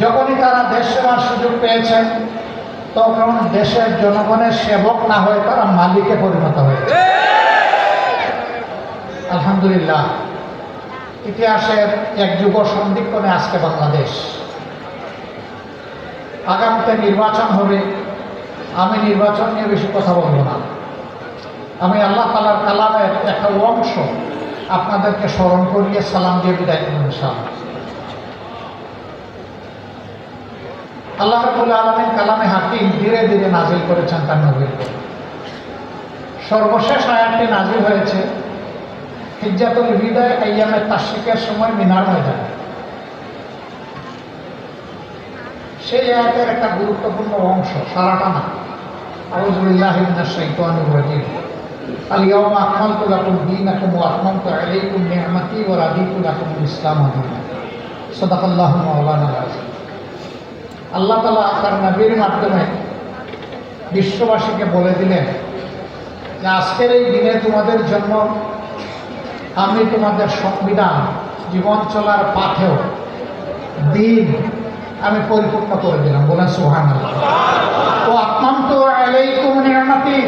যখনই তারা দেশ সেবার সুযোগ পেয়েছেন, তখন দেশের জনগণের সেবক না হয়ে তারা মালিকে পরিণত হয়েছে। আলহামদুলিল্লাহ, ইতিহাসের এক যুগ সন্ধিক্ষণে আজকে বাংলাদেশ। আগামীতে নির্বাচন হবে, আমি নির্বাচন নিয়ে বেশি কথা বলব না। আমি আল্লাহ তালার কালামের একটা অংশ আপনাদেরকে স্মরণ করিয়ে সালাম দিয়ে বিদায় দেব ইনশাআল্লাহ। আল্লাহ রবুল্লা আলমিন কালামে হাকিম ধীরে ধীরে নাজিল করেছেন তার নবীর সর্বশেষ আয়াতটি নাজিল হয়েছে হিজাতুল হৃদয় আইয়ামে তাসিকের সময় মিনার হয়ে যায় সেই আয়াতের একটা গুরুত্বপূর্ণ অংশ, সারাটা না। আউজুল্লাহ শৈতানুরাজিম ইসলাম আদিনা। সাদাকাল্লাহু আল্লাহ তালা তার নবীর মাধ্যমে বিশ্ববাসীকে বলে দিলেন যে আজকের এই দিনে তোমাদের জন্য আমি তোমাদের সংবিধান, জীবন চলার পাথেও দিন আমি পরিপূর্ণ করে দিলাম। বলেন সুহান তো আপনার তো আলাইকুম নিয়ামতি।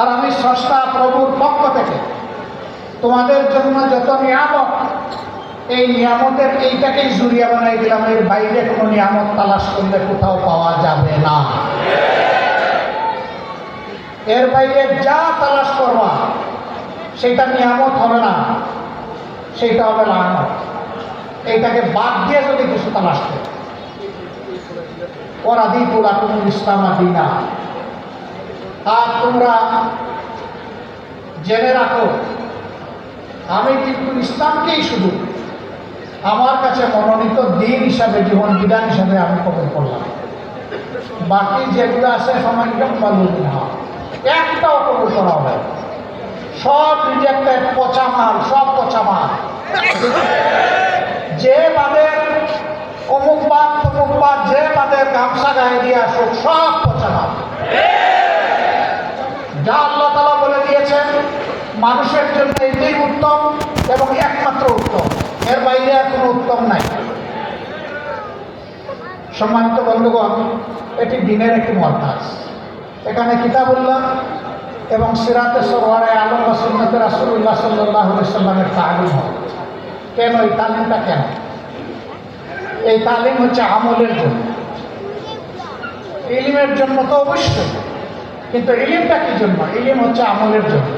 আর আমি সস্তা প্রভুর পক্ষ থেকে তোমাদের জন্য যত নিয়ামত এই নিয়ামতের এইটাকেই জুড়িয়া বানাই দিলাম, এর বাইরে কোনো নিয়ামত তালাশ করলে কোথাও পাওয়া যাবে না। এর বাইরে যা তালাশ করবা, সেটা নিয়ামত হবে না, সেটা হবে লানত। এইটাকে বাদ দিয়ে যদি কিছু তালাশ করে। ওরা কোনো ইসলাম দিনা। আর তোমরা জেনে রাখো, আমি কিন্তু ইসলামকেই শুধু আমার কাছে মনোনীত দিন হিসাবে, জীবন বিধান হিসাবে আমি কবল করলাম। বাকি যেগুলো আছে সমাজম বা লুদিনা একটাও কবল করা হবে সব রিজেক্টেড পচা মাল, সব পচা মাল। যে বাদের অমুক বাদ বাদ, যে বাদের গামছা গায়ে দিয়ে আসুক, সব পচা মাল। যা আল্লাহ তালা বলে দিয়েছেন, মানুষের জন্য এটাই উত্তম এবং একমাত্র উত্তম। এর বাইরে আর কোনো উত্তম নাই। সম্মানিত বন্ধুগণ, এটি দিনের একটি মর্যাস এখানে কিতাবুল্লাহ এবং সিরাতে সরওয়ারে আলম বা রাসুল্লাহ সাল্লাহ সাল্লামের তালিম হয়। কেন এই তালিমটা কেন? এই তালিম হচ্ছে আমলের জন্য। ইলিমের জন্য তো অবশ্যই কিন্তু ইলিমটা কি জন্য? ইলিম হচ্ছে আমলের জন্য।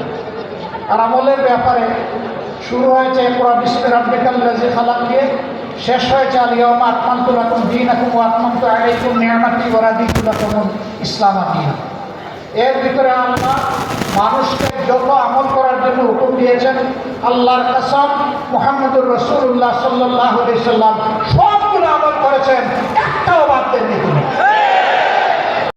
আর আমলের ব্যাপারে শুরু হয়েছে কোরআন বিশ্বর আব্দিকাল রাজি খালাম দিয়ে শেষ হয়েছে আলিয়ম আত্মান্তুল আকুম দিন আকুম আত্মান্ত আলাইকুম নিয়ামাতি ওরাদিকুল আকুম ইসলাম দিন। এর ভিতরে আল্লাহ মানুষকে যত আমল করার জন্য হুকুম দিয়েছেন, আল্লাহর কাসম মোহাম্মদুর রসুল্লাহ সাল্লাহ সাল্লাম সবগুলো আমল করেছেন, একটাও বাদ দেননি।